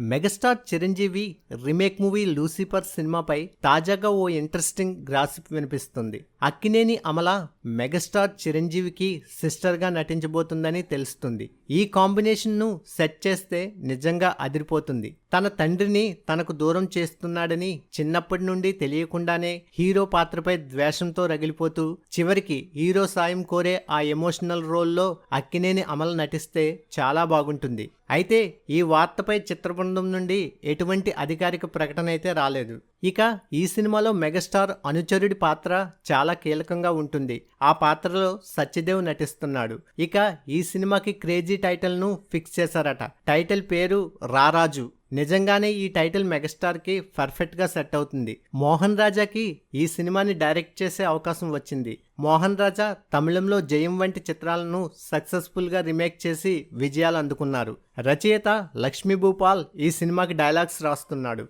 Megastar Chiranjeevi remake movie Lucifer సినిమాపై తాజాగా ఓ interesting గ్రాసిప్ వినిపిస్తుంది. అక్కినేని అమల మెగాస్టార్ చిరంజీవికి సిస్టర్గా నటించబోతుందని తెలుస్తుంది. ఈ కాంబినేషన్ను సెట్ చేస్తే నిజంగా అదిరిపోతుంది. తన తండ్రిని తనకు దూరం చేస్తున్నాడని చిన్నప్పటి నుండి తెలియకుండానే హీరో పాత్రపై ద్వేషంతో రగిలిపోతూ చివరికి హీరో సాయం కోరే ఆ ఎమోషనల్ రోల్లో అక్కినేని అమల నటిస్తే చాలా బాగుంటుంది. అయితే ఈ వార్తపై చిత్రబృందం నుండి ఎటువంటి అధికారిక ప్రకటన అయితే రాలేదు. ఇక ఈ సినిమాలో మెగాస్టార్ అనుచరుడి పాత్ర చాలా కీలకంగా ఉంటుంది. ఆ పాత్రలో సత్యదేవ్ నటిస్తున్నాడు. ఇక ఈ సినిమాకి క్రేజీ టైటిల్ను ఫిక్స్ చేశారట. టైటిల్ పేరు రారాజు. నిజంగానే ఈ టైటిల్ మెగాస్టార్కి పర్ఫెక్ట్గా సెట్ అవుతుంది. మోహన్ రాజాకి ఈ సినిమాని డైరెక్ట్ చేసే అవకాశం వచ్చింది. మోహన్ రాజా తమిళంలో జయం వంటి చిత్రాలను సక్సెస్ఫుల్గా రీమేక్ చేసి విజయాలు అందుకున్నారు. రచయిత లక్ష్మీ భూపాల్ ఈ సినిమాకి డైలాగ్స్ రాస్తున్నాడు.